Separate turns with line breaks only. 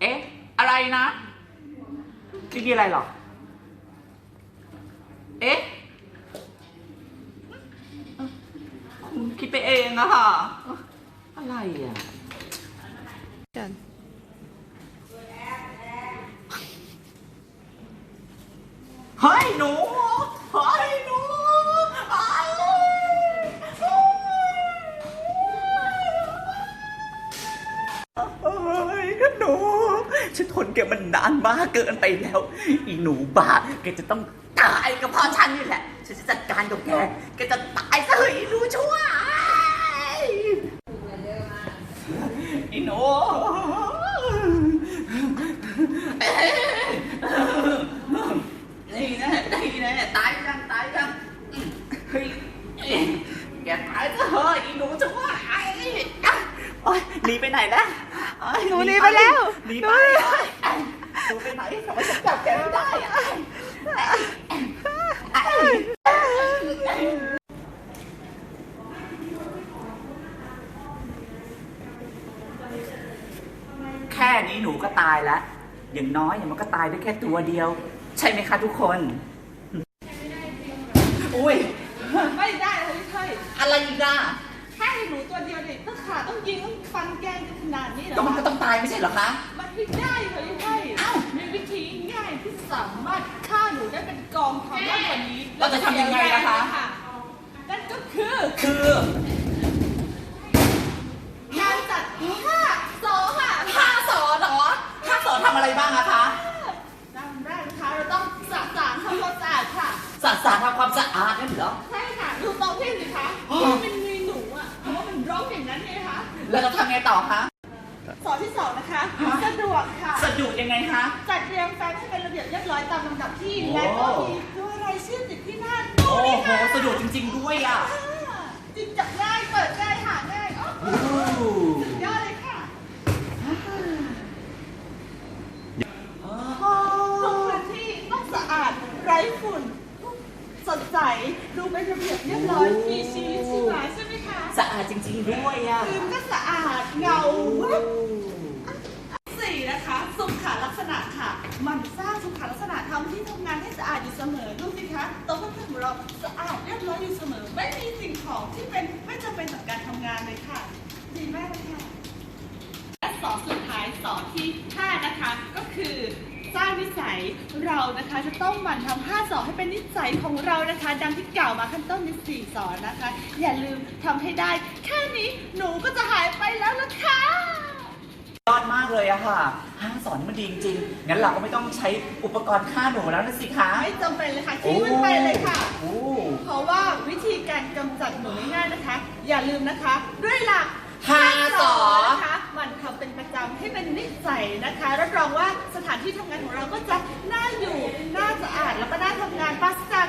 เอ๊ะ อะไรนะไม่มีอะไรหรอ เอ๊ะ คุณคิดไปเองอะค่ะ อะไรอะ
กัน
เฮ้ย หนู เฮ้ยหนูอ้าย เฮ้ยหนูฉันทนแกมันนานมากเกินไปแล้ว อีหนูบ้าแกจะต้องตายกับพ่อฉันนี่แหละ ฉันจะจัดการกับแก แกจะตายซะเฮ้ยหนูชั่วอีหนูนี่น่นี่น่ตายยังตายยังเฮ้ยแกตายซะเฮ้ยอีหนูจะว่าไอ โอ๊ยหนีไปไหนแล้วโอ๊ย
หนูหนีไปแล้ว
หนี
หนู
ไป
หนี
โอ๊ยหนูไปไหนทำไมฉันจับแกไม่ได้อะแค่นี้หนูก็ตายแล้ว อย่างน้อยเนี่ยมันก็ตายได้แค่ตัวเดียว ใช่ไหมคะทุกคน อุ้ย
ไม่ได้เลยใช่
อะไรอีกอะ
แค่หนูตัวเดียวเนี่ยต้องขาต้องยิงต้องฟันแกงกั นขนาดนี้เหร
ก็
อ
มันก็ต้องตายไม่ใช่เหรอคะ
มันไม่ได้เลยใช่
เอ้า
มีวิธีง่ายที่สามารถฆ่าหนูได้เป็นกองทัพมากกว่านี้
เราจะทำยังไงล่ะคะ
นั่นก็คือ
คือ
การจัดฆ่าสอค่ะ
ห้าสอนเหรอห้าสอนทำอะไรบ้างอะคะ
ดังแรกนะคะเราต้องสะสางทำความสะอาดค่ะ
สะสางทำความสะอาดนั่นเหรอ
ใช่ค่ะ ดูโต๊ะพี่สิคะ
อ๋อ
มันมีหนูอะเพราะว่ามันร้องอย่างนั้นไงคะ
แล้วเราทำไงต่อคะ
สอนที่สองนะคะสะดวกค่ะ
สะดุดยังไงคะ
จัดเรียงแฟ้มให้เป็นระเบียบเรียบร้อยตามลำดับที่
โอ้
และก็มีด้วยรายชื่อติดที่หน้า
โอ้
ตู้นี่
โห
ค่ะ
สะดุดจริง ๆ ด้วยอะ
จิบจับง่ายเปิดง่ายหาง่ายอ๋อ
โอ้โห
สุดยอดเลยค่ะ
อ๋อ
ทุกพื้นที่ต้องสะอาดไร้ฝุ่นสดใสดูเป็นระเบียบเรียบร้อยมีชีวิตชีวาใช่ไหมคะ
สะอาดจริง ๆ ด้วยอะ
พื้นก็สะอาดเงาวับสี่นะคะสุขลักษณะค่ะ มันสร้างสุขลักษณะทำที่ทำงานให้สะอาดอยู่เสมอดูสิคะโต๊ะเครื่องของเราสะอาดเรียบร้อยอยู่เสมอ ไม่มีสิ่งของที่เป็นไม่จำเป็นต่อการทำงานเลยค่ะ ดีมากเลยค่ะ และสอนสุดท้ายสอนที่ 5 นะคะ ก็คือสร้างนิสัยเรานะคะจะต้องหมั่นทำห้าสอนให้เป็นนิสัยของเรานะคะ ดังที่กล่าวมาขั้นต้นในสี่สอนนะคะ อย่าลืมทำให้ได้ แค่นี้หนูก็จะหายไปแล้วละค่ะ
ยอดมากเลยอะค่ะ ห้าสอนมันดีจริงๆ งั้นเราก็ไม่ต้องใช้อุปกรณ์ฆ่าหนูแล้วนะสิคะ
ไม่จำเป็นเลยค่ะทิ้งมันไปเลยค่ะ
โอ้
เพราะว่าวิธีการกำจัดหนูง่ายๆนะคะ อย่าลืมนะคะ ด้วยหลัก
ห้าสอน
นะคะ มันทำเป็นประจำให้เป็นนิสัยนะคะรับรองว่าสถานที่ทำงานของเราก็จะน่าอยู่ น่าสะอาดแล้วก็น่าทำงานปราศจา